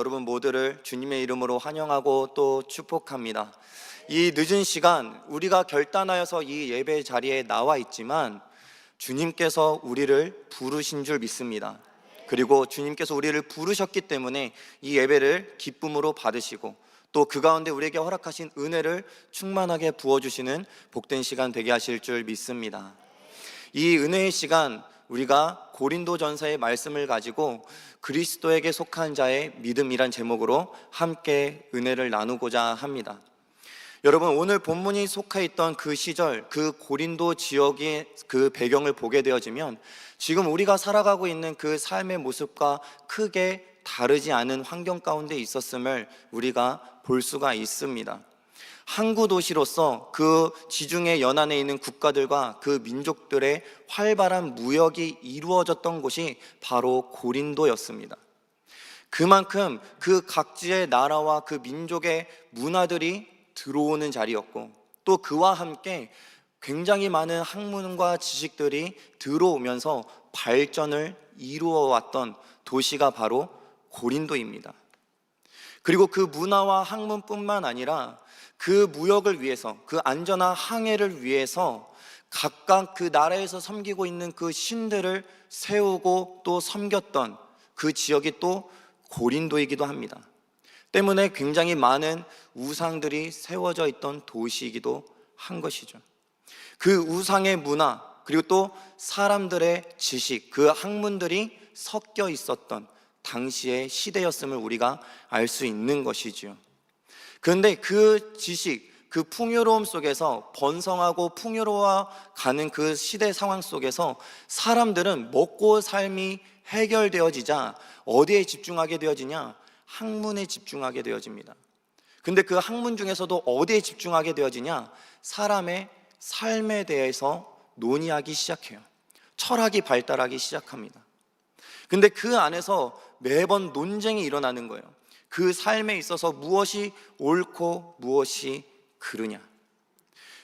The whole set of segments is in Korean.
여러분 모두를 주님의 이름으로 환영하고 또 축복합니다. 이 늦은 시간 우리가 결단하여서 이 예배 자리에 나와 있지만 주님께서 우리를 부르신 줄 믿습니다. 그리고 주님께서 우리를 부르셨기 때문에 이 예배를 기쁨으로 받으시고 또 그 가운데 우리에게 허락하신 은혜를 충만하게 부어주시는 복된 시간 되게 하실 줄 믿습니다. 이 은혜의 시간 우리가 고린도 전서의 말씀을 가지고 그리스도에게 속한 자의 믿음이란 제목으로 함께 은혜를 나누고자 합니다. 여러분 오늘 본문이 속해 있던 그 시절 그 고린도 지역의 그 배경을 보게 되어지면 지금 우리가 살아가고 있는 그 삶의 모습과 크게 다르지 않은 환경 가운데 있었음을 우리가 볼 수가 있습니다. 항구 도시로서 그 지중해 연안에 있는 국가들과 그 민족들의 활발한 무역이 이루어졌던 곳이 바로 고린도였습니다. 그만큼 그 각지의 나라와 그 민족의 문화들이 들어오는 자리였고 또 그와 함께 굉장히 많은 학문과 지식들이 들어오면서 발전을 이루어 왔던 도시가 바로 고린도입니다. 그리고 그 문화와 학문뿐만 아니라 그 무역을 위해서 그 안전한 항해를 위해서 각각 그 나라에서 섬기고 있는 그 신들을 세우고 또 섬겼던 그 지역이 또 고린도이기도 합니다. 때문에 굉장히 많은 우상들이 세워져 있던 도시이기도 한 것이죠. 그 우상의 문화 그리고 또 사람들의 지식 그 학문들이 섞여 있었던 당시의 시대였음을 우리가 알 수 있는 것이지요. 그런데 그 지식, 그 풍요로움 속에서 번성하고 풍요로워 가는 그 시대 상황 속에서 사람들은 먹고 삶이 해결되어지자 어디에 집중하게 되어지냐? 학문에 집중하게 되어집니다. 근데 그 학문 중에서도 어디에 집중하게 되어지냐? 사람의 삶에 대해서 논의하기 시작해요. 철학이 발달하기 시작합니다. 근데 그 안에서 매번 논쟁이 일어나는 거예요. 그 삶에 있어서 무엇이 옳고 무엇이 그르냐.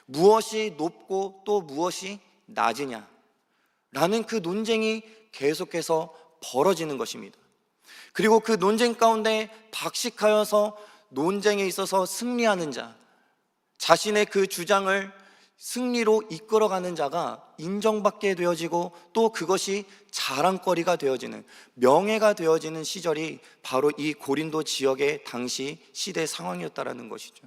무엇이 높고 또 무엇이 낮으냐. 라는 그 논쟁이 계속해서 벌어지는 것입니다. 그리고 그 논쟁 가운데 박식하여서 논쟁에 있어서 승리하는 자, 자신의 그 주장을 승리로 이끌어가는 자가 인정받게 되어지고 또 그것이 자랑거리가 되어지는 명예가 되어지는 시절이 바로 이 고린도 지역의 당시 시대 상황이었다라는 것이죠.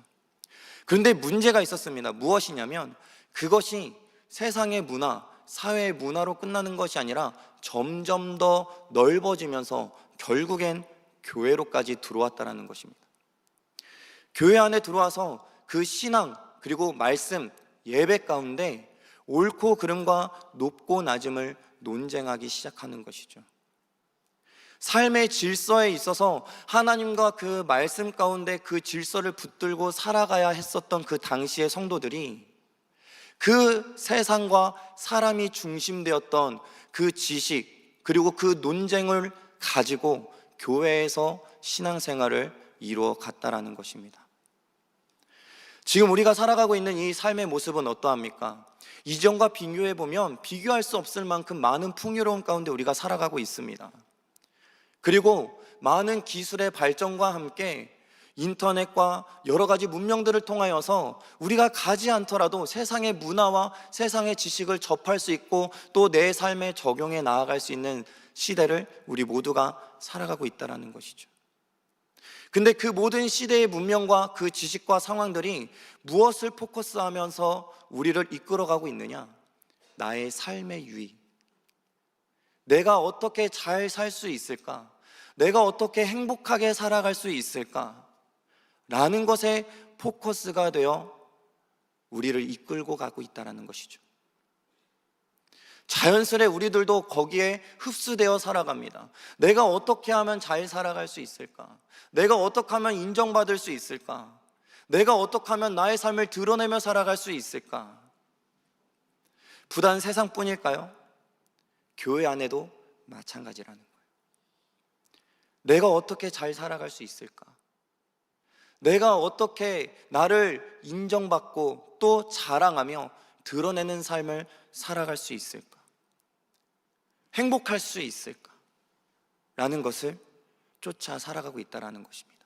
그런데 문제가 있었습니다. 무엇이냐면 그것이 세상의 문화, 사회의 문화로 끝나는 것이 아니라 점점 더 넓어지면서 결국엔 교회로까지 들어왔다라는 것입니다. 교회 안에 들어와서 그 신앙 그리고 말씀 예배 가운데 옳고 그름과 높고 낮음을 논쟁하기 시작하는 것이죠. 삶의 질서에 있어서 하나님과 그 말씀 가운데 그 질서를 붙들고 살아가야 했었던 그 당시의 성도들이 그 세상과 사람이 중심되었던 그 지식 그리고 그 논쟁을 가지고 교회에서 신앙생활을 이루어 갔다라는 것입니다. 지금 우리가 살아가고 있는 이 삶의 모습은 어떠합니까? 이전과 비교해 보면 비교할 수 없을 만큼 많은 풍요로운 가운데 우리가 살아가고 있습니다. 그리고 많은 기술의 발전과 함께 인터넷과 여러 가지 문명들을 통하여서 우리가 가지 않더라도 세상의 문화와 세상의 지식을 접할 수 있고 또 내 삶에 적용해 나아갈 수 있는 시대를 우리 모두가 살아가고 있다는 것이죠. 근데 그 모든 시대의 문명과 그 지식과 상황들이 무엇을 포커스하면서 우리를 이끌어가고 있느냐? 나의 삶의 유익. 내가 어떻게 잘 살 수 있을까? 내가 어떻게 행복하게 살아갈 수 있을까? 라는 것에 포커스가 되어 우리를 이끌고 가고 있다는 것이죠. 자연스레 우리들도 거기에 흡수되어 살아갑니다. 내가 어떻게 하면 잘 살아갈 수 있을까? 내가 어떻게 하면 인정받을 수 있을까? 내가 어떻게 하면 나의 삶을 드러내며 살아갈 수 있을까? 부단 세상뿐일까요? 교회 안에도 마찬가지라는 거예요. 내가 어떻게 잘 살아갈 수 있을까? 내가 어떻게 나를 인정받고 또 자랑하며 드러내는 삶을 살아갈 수 있을까? 행복할 수 있을까? 라는 것을 쫓아 살아가고 있다라는 것입니다.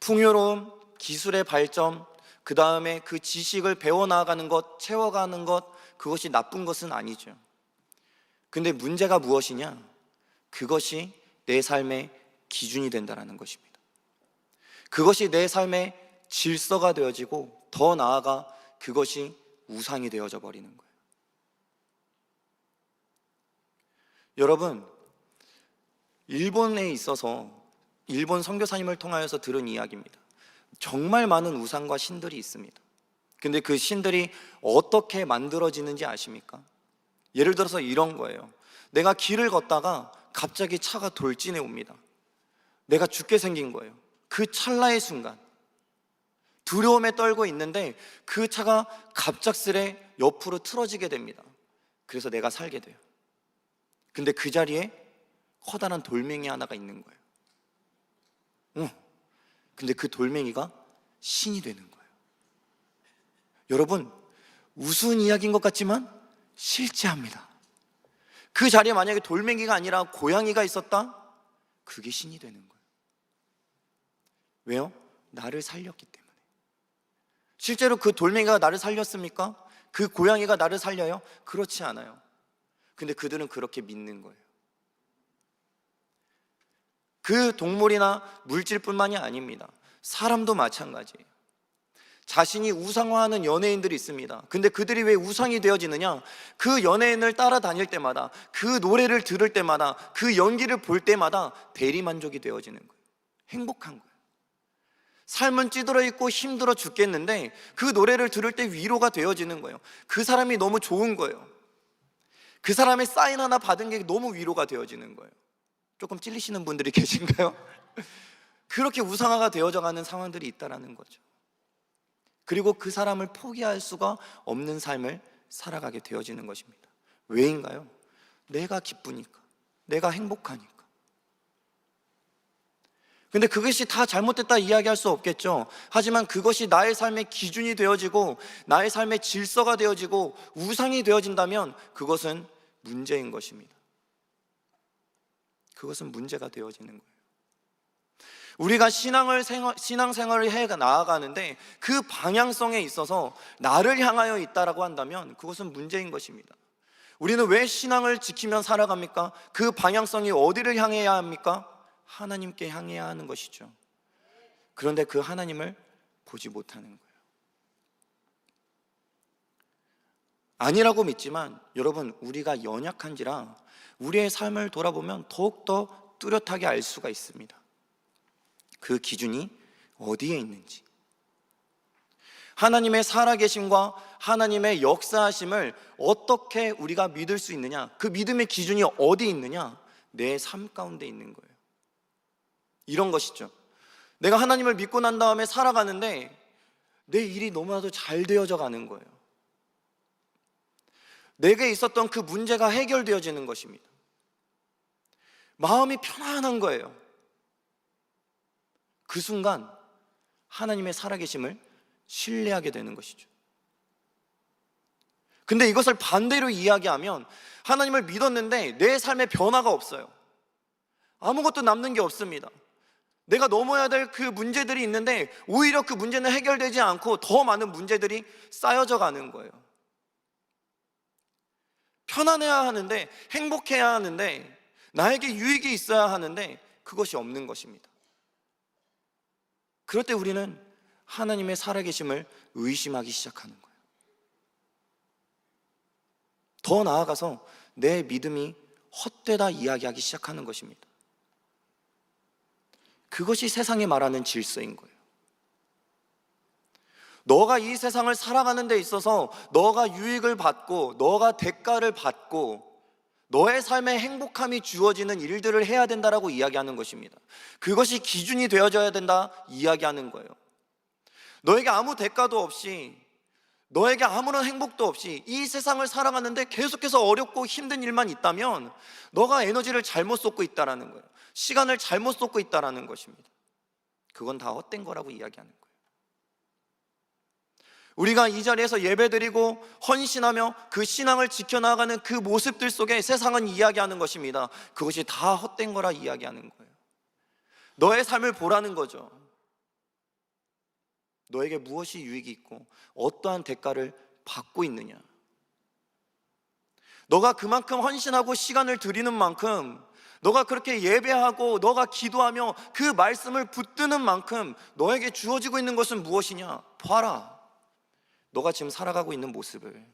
풍요로움, 기술의 발전, 그 다음에 그 지식을 배워 나가는 것, 채워가는 것, 그것이 나쁜 것은 아니죠. 근데 문제가 무엇이냐? 그것이 내 삶의 기준이 된다라는 것입니다. 그것이 내 삶의 질서가 되어지고 더 나아가 그것이 우상이 되어져 버리는 거예요. 여러분, 일본에 있어서 일본 선교사님을 통하여서 들은 이야기입니다. 정말 많은 우상과 신들이 있습니다. 근데 그 신들이 어떻게 만들어지는지 아십니까? 예를 들어서 이런 거예요. 내가 길을 걷다가 갑자기 차가 돌진해 옵니다. 내가 죽게 생긴 거예요. 그 찰나의 순간. 두려움에 떨고 있는데 그 차가 갑작스레 옆으로 틀어지게 됩니다. 그래서 내가 살게 돼요. 근데 그 자리에 커다란 돌멩이 하나가 있는 거예요. 응. 근데 그 돌멩이가 신이 되는 거예요. 여러분, 우스운 이야기인 것 같지만 실제합니다. 그 자리에 만약에 돌멩이가 아니라 고양이가 있었다? 그게 신이 되는 거예요. 왜요? 나를 살렸기 때문에. 실제로 그 돌멩이가 나를 살렸습니까? 그 고양이가 나를 살려요? 그렇지 않아요. 근데 그들은 그렇게 믿는 거예요. 그 동물이나 물질뿐만이 아닙니다. 사람도 마찬가지예요. 자신이 우상화하는 연예인들이 있습니다. 근데 그들이 왜 우상이 되어지느냐? 그 연예인을 따라다닐 때마다, 그 노래를 들을 때마다, 그 연기를 볼 때마다 대리만족이 되어지는 거예요. 행복한 거예요. 삶은 찌들어 있고 힘들어 죽겠는데 그 노래를 들을 때 위로가 되어지는 거예요. 그 사람이 너무 좋은 거예요. 그 사람의 사인 하나 받은 게 너무 위로가 되어지는 거예요. 조금 찔리시는 분들이 계신가요? 그렇게 우상화가 되어져 가는 상황들이 있다라는 거죠. 그리고 그 사람을 포기할 수가 없는 삶을 살아가게 되어지는 것입니다. 왜인가요? 내가 기쁘니까. 내가 행복하니까. 근데 그것이 다 잘못됐다 이야기할 수 없겠죠. 하지만 그것이 나의 삶의 기준이 되어지고 나의 삶의 질서가 되어지고 우상이 되어진다면 그것은 문제인 것입니다. 그것은 문제가 되어지는 거예요. 우리가 신앙을 생활, 신앙생활을 해 나아가는데 그 방향성에 있어서 나를 향하여 있다라고 한다면 그것은 문제인 것입니다. 우리는 왜 신앙을 지키며 살아갑니까? 그 방향성이 어디를 향해야 합니까? 하나님께 향해야 하는 것이죠. 그런데 그 하나님을 보지 못하는 거예요. 아니라고 믿지만 여러분 우리가 연약한지라 우리의 삶을 돌아보면 더욱더 뚜렷하게 알 수가 있습니다. 그 기준이 어디에 있는지. 하나님의 살아계심과 하나님의 역사하심을 어떻게 우리가 믿을 수 있느냐? 그 믿음의 기준이 어디 있느냐? 내 삶 가운데 있는 거예요. 이런 것이죠. 내가 하나님을 믿고 난 다음에 살아가는데 내 일이 너무나도 잘 되어져 가는 거예요. 내게 있었던 그 문제가 해결되어지는 것입니다. 마음이 편안한 거예요. 그 순간 하나님의 살아계심을 신뢰하게 되는 것이죠. 근데 이것을 반대로 이야기하면 하나님을 믿었는데 내 삶에 변화가 없어요. 아무것도 남는 게 없습니다. 내가 넘어야 될 그 문제들이 있는데 오히려 그 문제는 해결되지 않고 더 많은 문제들이 쌓여져 가는 거예요. 편안해야 하는데 행복해야 하는데 나에게 유익이 있어야 하는데 그것이 없는 것입니다. 그럴 때 우리는 하나님의 살아계심을 의심하기 시작하는 거예요. 더 나아가서 내 믿음이 헛되다 이야기하기 시작하는 것입니다. 그것이 세상이 말하는 질서인 거예요. 너가 이 세상을 살아가는 데 있어서 너가 유익을 받고 너가 대가를 받고 너의 삶에 행복함이 주어지는 일들을 해야 된다라고 이야기하는 것입니다. 그것이 기준이 되어져야 된다 이야기하는 거예요. 너에게 아무 대가도 없이 너에게 아무런 행복도 없이 이 세상을 살아가는데 계속해서 어렵고 힘든 일만 있다면 너가 에너지를 잘못 쏟고 있다라는 거예요. 시간을 잘못 쏟고 있다라는 것입니다. 그건 다 헛된 거라고 이야기하는 거예요. 우리가 이 자리에서 예배드리고 헌신하며 그 신앙을 지켜나가는 그 모습들 속에 세상은 이야기하는 것입니다. 그것이 다 헛된 거라 이야기하는 거예요. 너의 삶을 보라는 거죠. 너에게 무엇이 유익이 있고 어떠한 대가를 받고 있느냐. 너가 그만큼 헌신하고 시간을 들이는 만큼 너가 그렇게 예배하고 너가 기도하며 그 말씀을 붙드는 만큼 너에게 주어지고 있는 것은 무엇이냐? 봐라. 너가 지금 살아가고 있는 모습을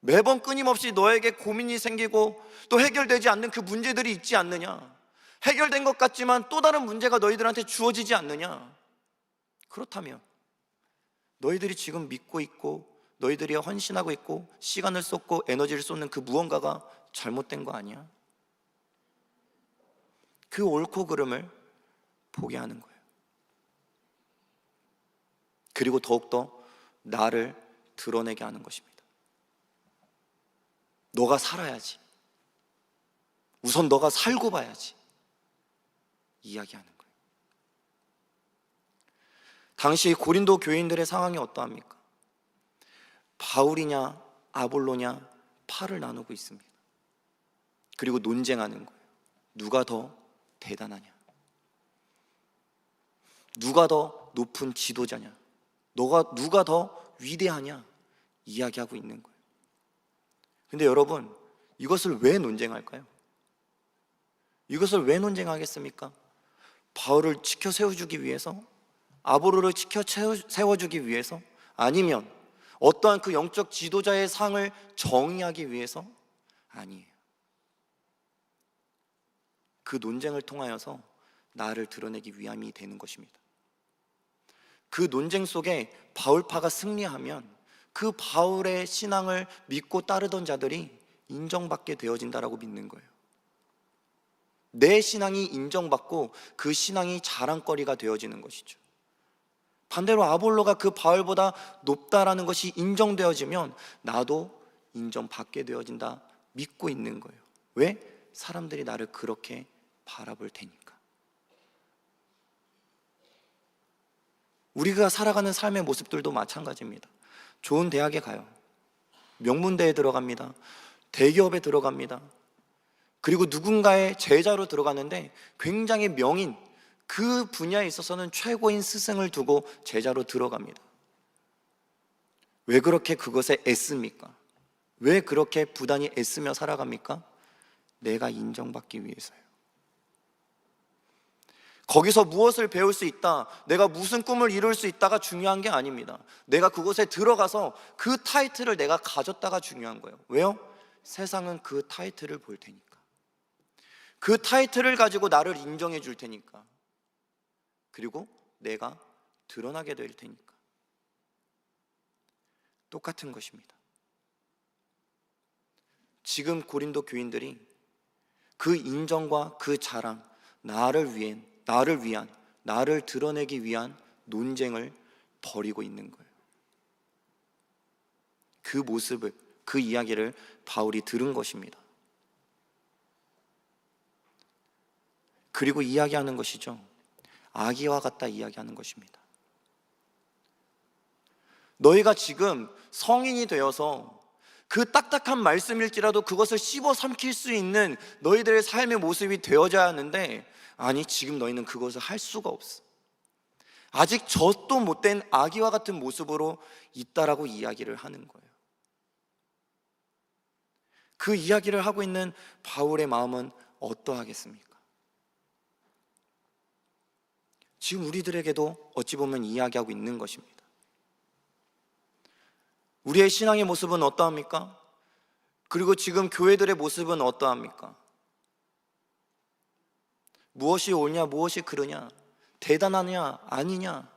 매번 끊임없이 너에게 고민이 생기고 또 해결되지 않는 그 문제들이 있지 않느냐? 해결된 것 같지만 또 다른 문제가 너희들한테 주어지지 않느냐? 그렇다면 너희들이 지금 믿고 있고 너희들이 헌신하고 있고 시간을 쏟고 에너지를 쏟는 그 무언가가 잘못된 거 아니야? 그 옳고 그름을 보게 하는 거예요. 그리고 더욱더 나를 드러내게 하는 것입니다. 너가 살아야지. 우선 너가 살고 봐야지. 이야기하는 거예요. 당시 고린도 교인들의 상황이 어떠합니까? 바울이냐 아볼로냐 팔을 나누고 있습니다. 그리고 논쟁하는 거예요. 누가 더 대단하냐? 누가 더 높은 지도자냐? 너가 누가 더 위대하냐? 이야기하고 있는 거예요. 근데 여러분, 이것을 왜 논쟁할까요? 이것을 왜 논쟁하겠습니까? 바울을 지켜 세워주기 위해서? 아보로를 지켜 세워주기 위해서? 아니면 어떠한 그 영적 지도자의 상을 정의하기 위해서? 아니에요. 그 논쟁을 통하여서 나를 드러내기 위함이 되는 것입니다. 그 논쟁 속에 바울파가 승리하면 그 바울의 신앙을 믿고 따르던 자들이 인정받게 되어진다라고 믿는 거예요. 내 신앙이 인정받고 그 신앙이 자랑거리가 되어지는 것이죠. 반대로 아볼로가 그 바울보다 높다라는 것이 인정되어지면 나도 인정받게 되어진다 믿고 있는 거예요. 왜? 사람들이 나를 그렇게 바라볼 테니까. 우리가 살아가는 삶의 모습들도 마찬가지입니다. 좋은 대학에 가요. 명문대에 들어갑니다. 대기업에 들어갑니다. 그리고 누군가의 제자로 들어가는데 굉장히 명인, 그 분야에 있어서는 최고인 스승을 두고 제자로 들어갑니다. 왜 그렇게 그것에 애씁니까? 왜 그렇게 부단히 애쓰며 살아갑니까? 내가 인정받기 위해서요. 거기서 무엇을 배울 수 있다, 내가 무슨 꿈을 이룰 수 있다가 중요한 게 아닙니다. 내가 그곳에 들어가서 그 타이틀을 내가 가졌다가 중요한 거예요. 왜요? 세상은 그 타이틀을 볼 테니까. 그 타이틀을 가지고 나를 인정해 줄 테니까. 그리고 내가 드러나게 될 테니까. 똑같은 것입니다. 지금 고린도 교인들이 그 인정과 그 자랑, 나를 위한 나를 위한, 나를 드러내기 위한 논쟁을 벌이고 있는 거예요. 그 모습을, 그 이야기를 바울이 들은 것입니다. 그리고 이야기하는 것이죠. 아기와 같다 이야기하는 것입니다. 너희가 지금 성인이 되어서 그 딱딱한 말씀일지라도 그것을 씹어 삼킬 수 있는 너희들의 삶의 모습이 되어져야 하는데 아니, 지금 너희는 그것을 할 수가 없어. 아직 젖도 못된 아기와 같은 모습으로 있다라고 이야기를 하는 거예요. 그 이야기를 하고 있는 바울의 마음은 어떠하겠습니까? 지금 우리들에게도 어찌 보면 이야기하고 있는 것입니다. 우리의 신앙의 모습은 어떠합니까? 그리고 지금 교회들의 모습은 어떠합니까? 무엇이 옳냐, 무엇이 그르냐, 대단하냐, 아니냐,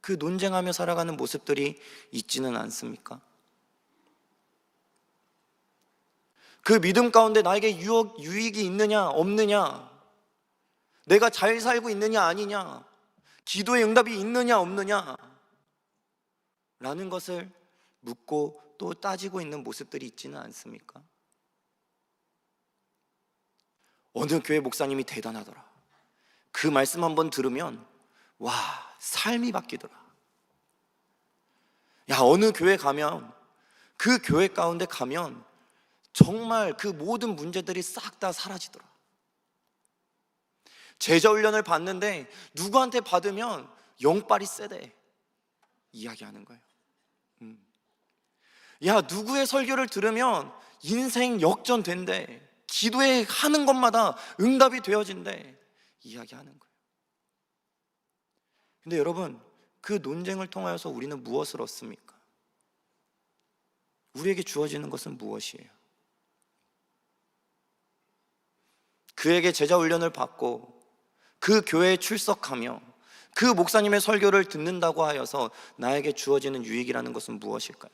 그 논쟁하며 살아가는 모습들이 있지는 않습니까? 그 믿음 가운데 나에게 유혹, 유익이 있느냐, 없느냐, 내가 잘 살고 있느냐, 아니냐, 기도의 응답이 있느냐, 없느냐, 라는 것을 묻고 또 따지고 있는 모습들이 있지는 않습니까? 어느 교회 목사님이 대단하더라. 그 말씀 한번 들으면 와 삶이 바뀌더라. 야, 어느 교회 가면 그 교회 가운데 가면 정말 그 모든 문제들이 싹 다 사라지더라. 제자 훈련을 받는데 누구한테 받으면 영빨이 세대 이야기하는 거예요. 음. 야 누구의 설교를 들으면 인생 역전된대. 기도에 하는 것마다 응답이 되어진대. 이야기하는 거예요. 근데 여러분 그 논쟁을 통하여서 우리는 무엇을 얻습니까? 우리에게 주어지는 것은 무엇이에요? 그에게 제자 훈련을 받고 그 교회에 출석하며 그 목사님의 설교를 듣는다고 하여서 나에게 주어지는 유익이라는 것은 무엇일까요?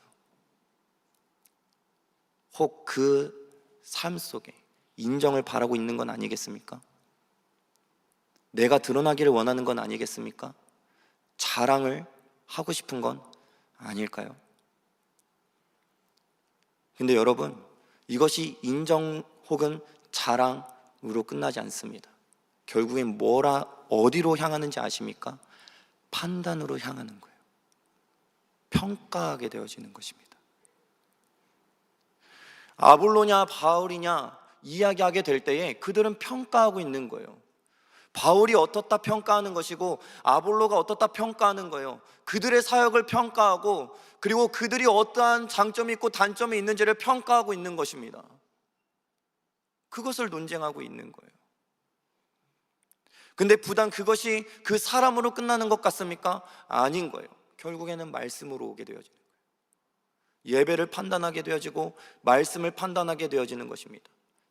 혹 그 삶 속에 인정을 바라고 있는 건 아니겠습니까? 내가 드러나기를 원하는 건 아니겠습니까? 자랑을 하고 싶은 건 아닐까요? 근데 여러분, 이것이 인정 혹은 자랑으로 끝나지 않습니다. 결국엔 뭐라 어디로 향하는지 아십니까? 판단으로 향하는 거예요. 평가하게 되어지는 것입니다. 아볼로냐 바울이냐 이야기하게 될 때에 그들은 평가하고 있는 거예요. 바울이 어떻다 평가하는 것이고 아볼로가 어떻다 평가하는 거예요. 그들의 사역을 평가하고 그리고 그들이 어떠한 장점이 있고 단점이 있는지를 평가하고 있는 것입니다. 그것을 논쟁하고 있는 거예요. 근데 부단 그것이 그 사람으로 끝나는 것 같습니까? 아닌 거예요. 결국에는 말씀으로 오게 되어지는 거예요. 예배를 판단하게 되어지고 말씀을 판단하게 되어지는 것입니다.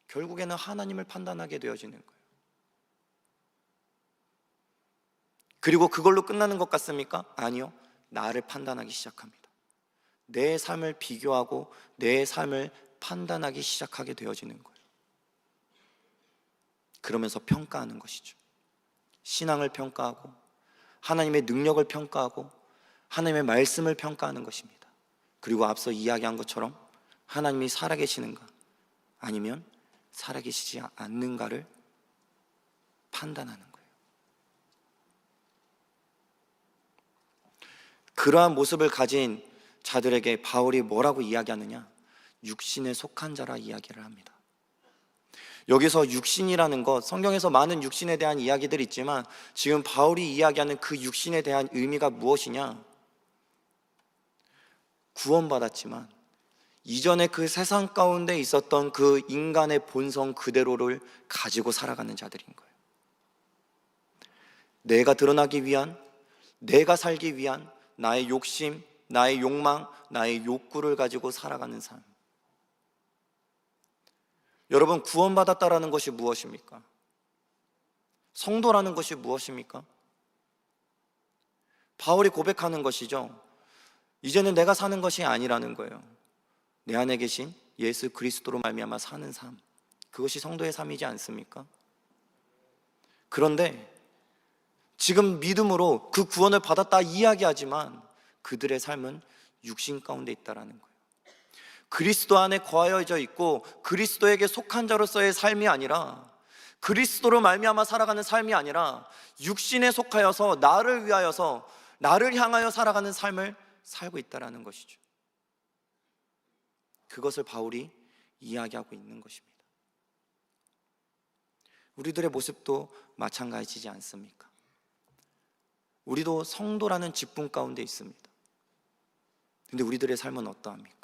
결국에는 하나님을 판단하게 되어지는 거예요. 그리고 그걸로 끝나는 것 같습니까? 아니요. 나를 판단하기 시작합니다. 내 삶을 비교하고 내 삶을 판단하기 시작하게 되어지는 거예요. 그러면서 평가하는 것이죠. 신앙을 평가하고 하나님의 능력을 평가하고 하나님의 말씀을 평가하는 것입니다. 그리고 앞서 이야기한 것처럼 하나님이 살아계시는가 아니면 살아계시지 않는가를 판단하는 거예요. 그러한 모습을 가진 자들에게 바울이 뭐라고 이야기하느냐? 육신에 속한 자라 이야기를 합니다. 여기서 육신이라는 것, 성경에서 많은 육신에 대한 이야기들이 있지만 지금 바울이 이야기하는 그 육신에 대한 의미가 무엇이냐? 구원받았지만 이전에 그 세상 가운데 있었던 그 인간의 본성 그대로를 가지고 살아가는 자들인 거예요. 내가 드러나기 위한, 내가 살기 위한 나의 욕심, 나의 욕망, 나의 욕구를 가지고 살아가는 삶. 여러분, 구원받았다라는 것이 무엇입니까? 성도라는 것이 무엇입니까? 바울이 고백하는 것이죠. 이제는 내가 사는 것이 아니라는 거예요. 내 안에 계신 예수 그리스도로 말미암아 사는 삶. 그것이 성도의 삶이지 않습니까? 그런데 지금 믿음으로 그 구원을 받았다 이야기하지만 그들의 삶은 육신 가운데 있다라는 거예요. 그리스도 안에 거하여져 있고 그리스도에게 속한 자로서의 삶이 아니라 그리스도로 말미암아 살아가는 삶이 아니라 육신에 속하여서 나를 위하여서 나를 향하여 살아가는 삶을 살고 있다라는 것이죠. 그것을 바울이 이야기하고 있는 것입니다. 우리들의 모습도 마찬가지지 않습니까? 우리도 성도라는 직분 가운데 있습니다. 근데 우리들의 삶은 어떠합니까?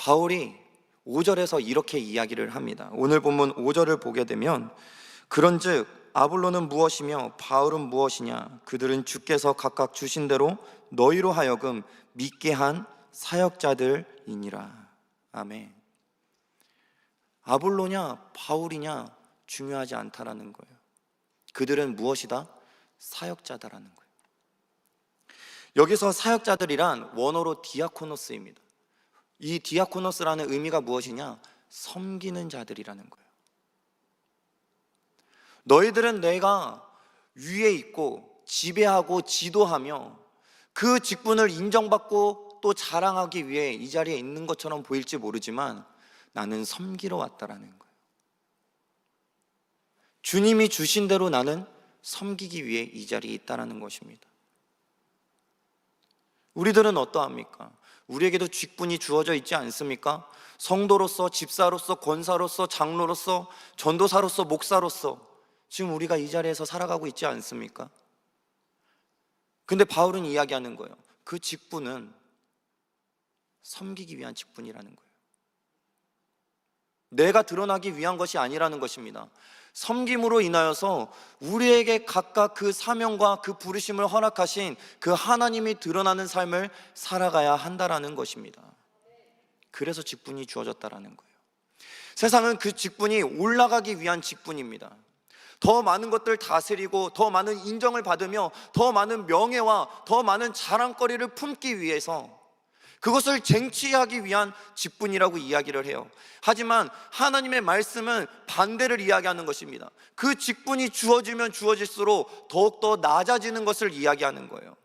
바울이 5절에서 이렇게 이야기를 합니다. 오늘 본문 5절을 보게 되면 그런즉 아볼로는 무엇이며 바울은 무엇이냐 그들은 주께서 각각 주신 대로 너희로 하여금 믿게 한 사역자들이니라. 아멘. 아볼로냐 바울이냐 중요하지 않다라는 거예요. 그들은 무엇이다? 사역자다라는 거예요. 여기서 사역자들이란 원어로 디아코노스입니다. 이 디아코노스라는 의미가 무엇이냐? 섬기는 자들이라는 거예요. 너희들은 내가 위에 있고 지배하고 지도하며 그 직분을 인정받고 또 자랑하기 위해 이 자리에 있는 것처럼 보일지 모르지만 나는 섬기러 왔다라는 거예요. 주님이 주신 대로 나는 섬기기 위해 이 자리에 있다라는 것입니다. 우리들은 어떠합니까? 우리에게도 직분이 주어져 있지 않습니까? 성도로서, 집사로서, 권사로서, 장로로서, 전도사로서, 목사로서 지금 우리가 이 자리에서 살아가고 있지 않습니까? 근데 바울은 이야기하는 거예요. 그 직분은 섬기기 위한 직분이라는 거예요. 내가 드러나기 위한 것이 아니라는 것입니다. 섬김으로 인하여서 우리에게 각각 그 사명과 그 부르심을 허락하신 그 하나님이 드러나는 삶을 살아가야 한다라는 것입니다. 그래서 직분이 주어졌다라는 거예요. 세상은 그 직분이 올라가기 위한 직분입니다. 더 많은 것들 다스리고 더 많은 인정을 받으며 더 많은 명예와 더 많은 자랑거리를 품기 위해서 그것을 쟁취하기 위한 직분이라고 이야기를 해요. 하지만 하나님의 말씀은 반대를 이야기하는 것입니다. 그 직분이 주어지면 주어질수록 더욱더 낮아지는 것을 이야기하는 거예요.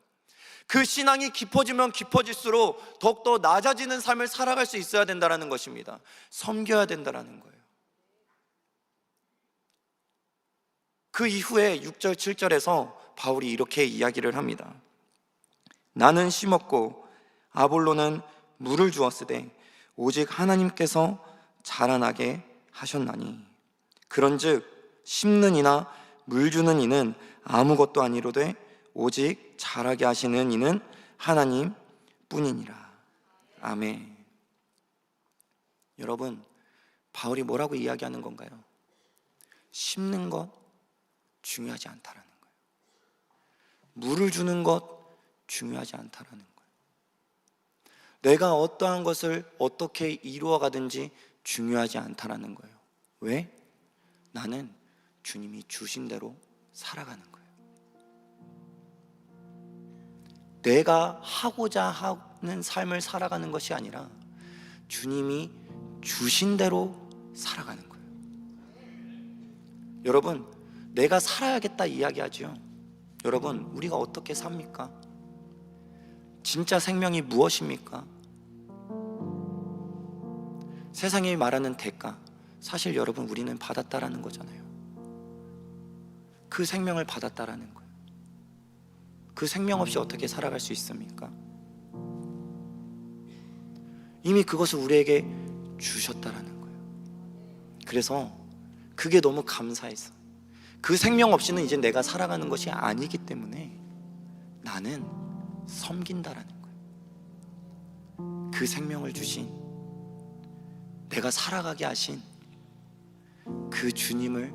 그 신앙이 깊어지면 깊어질수록 더욱더 낮아지는 삶을 살아갈 수 있어야 된다는 것입니다. 섬겨야 된다는 거예요. 그 이후에 6절, 7절에서 바울이 이렇게 이야기를 합니다. 나는 심었고 아볼로는 물을 주었으되 오직 하나님께서 자라나게 하셨나니. 그런즉 심는 이나 물 주는 이는 아무것도 아니로되 오직 자라게 하시는 이는 하나님 뿐이니라. 아멘. 여러분 바울이 뭐라고 이야기하는 건가요? 심는 것 중요하지 않다라는 거예요. 물을 주는 것 중요하지 않다라는 거예요 내가 어떠한 것을 어떻게 이루어 가든지 중요하지 않다라는 거예요. 왜? 나는 주님이 주신 대로 살아가는 거예요. 내가 하고자 하는 삶을 살아가는 것이 아니라 주님이 주신 대로 살아가는 거예요. 여러분, 내가 살아야겠다 이야기하죠. 여러분, 우리가 어떻게 삽니까? 진짜 생명이 무엇입니까? 세상이 말하는 대가 사실 여러분 우리는 받았다라는 거잖아요. 그 생명을 받았다라는 거예요. 그 생명 없이 어떻게 살아갈 수 있습니까? 이미 그것을 우리에게 주셨다라는 거예요. 그래서 그게 너무 감사해서 그 생명 없이는 이제 내가 살아가는 것이 아니기 때문에 나는 섬긴다라는 거예요. 그 생명을 주신 내가 살아가게 하신 그 주님을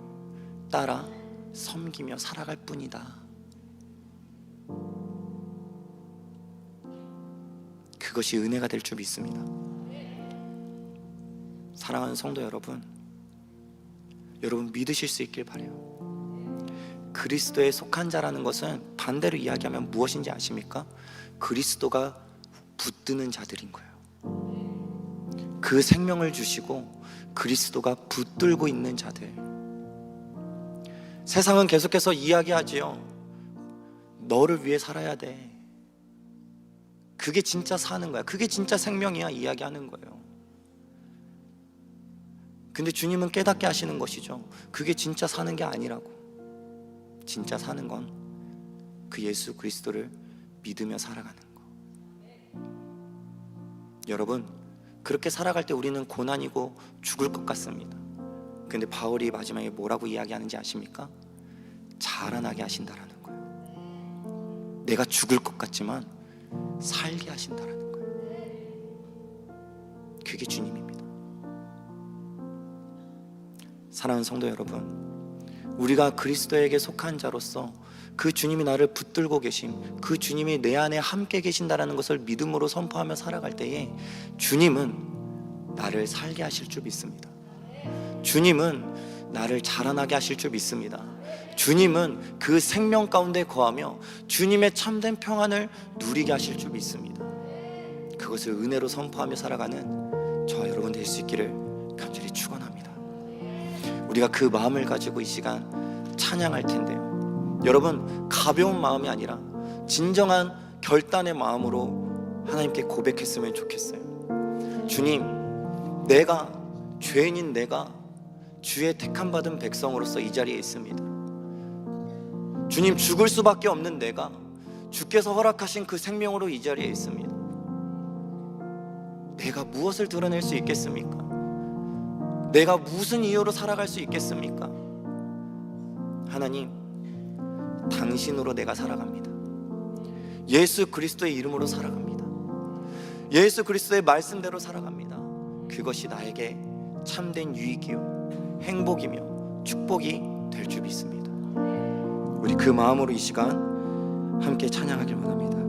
따라 섬기며 살아갈 뿐이다. 그것이 은혜가 될 줄 믿습니다. 사랑하는 성도 여러분, 여러분 믿으실 수 있길 바래요. 그리스도에 속한 자라는 것은 반대로 이야기하면 무엇인지 아십니까? 그리스도가 붙드는 자들인 거예요. 그 생명을 주시고 그리스도가 붙들고 있는 자들. 세상은 계속해서 이야기하지요. 너를 위해 살아야 돼. 그게 진짜 사는 거야. 그게 진짜 생명이야. 이야기하는 거예요. 근데 주님은 깨닫게 하시는 것이죠. 그게 진짜 사는 게 아니라고. 진짜 사는 건 그 예수 그리스도를 믿으며 살아가는 거. 여러분, 그렇게 살아갈 때 우리는 고난이고 죽을 것 같습니다. 근데 바울이 마지막에 뭐라고 이야기하는지 아십니까? 자라나게 하신다라는 거예요. 내가 죽을 것 같지만 살게 하신다라는 거예요. 그게 주님입니다. 사랑하는 성도 여러분, 우리가 그리스도에게 속한 자로서 그 주님이 나를 붙들고 계심, 그 주님이 내 안에 함께 계신다라는 것을 믿음으로 선포하며 살아갈 때에 주님은 나를 살게 하실 줄 믿습니다. 주님은 나를 자라나게 하실 줄 믿습니다. 주님은 그 생명 가운데 거하며 주님의 참된 평안을 누리게 하실 줄 믿습니다. 그것을 은혜로 선포하며 살아가는 저 여러분 될 수 있기를 간절히 축원합니다. 우리가 그 마음을 가지고 이 시간 찬양할 텐데요. 여러분 가벼운 마음이 아니라 진정한 결단의 마음으로 하나님께 고백했으면 좋겠어요. 주님, 내가 죄인인 내가 주의 택함 받은 백성으로서 이 자리에 있습니다. 주님 죽을 수밖에 없는 내가 주께서 허락하신 그 생명으로 이 자리에 있습니다. 내가 무엇을 드러낼 수 있겠습니까? 내가 무슨 이유로 살아갈 수 있겠습니까? 하나님, 당신으로 내가 살아갑니다. 예수 그리스도의 이름으로 살아갑니다. 예수 그리스도의 말씀대로 살아갑니다. 그것이 나에게 참된 유익이요, 행복이며 축복이 될 줄 믿습니다. 우리 그 마음으로 이 시간 함께 찬양하길 원합니다.